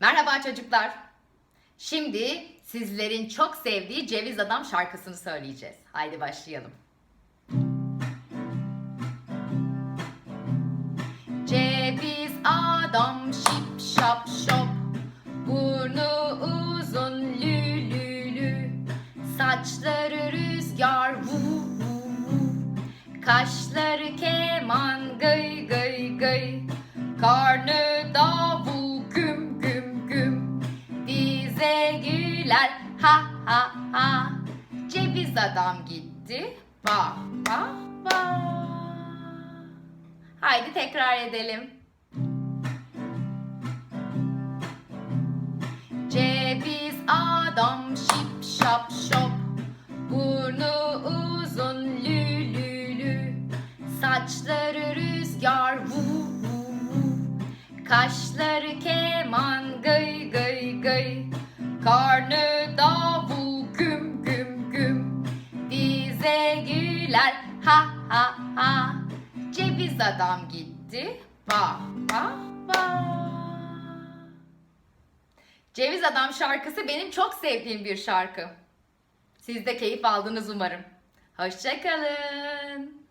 Merhaba çocuklar. Şimdi sizlerin çok sevdiği Ceviz Adam şarkısını söyleyeceğiz. Haydi başlayalım. Ceviz adam şip şap şop Burnu uzun lü lü lü Saçları rüzgar vu vu vu Kaşları keman gıy gıy gıy Karnı davul güler ha ha ha. Ceviz adam gitti. Ba ba ba. Haydi tekrar edelim. Ceviz adam şip şap şop. Burnu uzun lü lü lü. Saçları rüzgar vu vu vu. Kaşları keman gıy gıy gıy Karnı davul güm güm güm Bize güler ha ha ha Ceviz adam gitti ba ba ba Ceviz Adam şarkısı benim çok sevdiğim bir şarkı. Siz de keyif aldınız umarım. Hoşçakalın.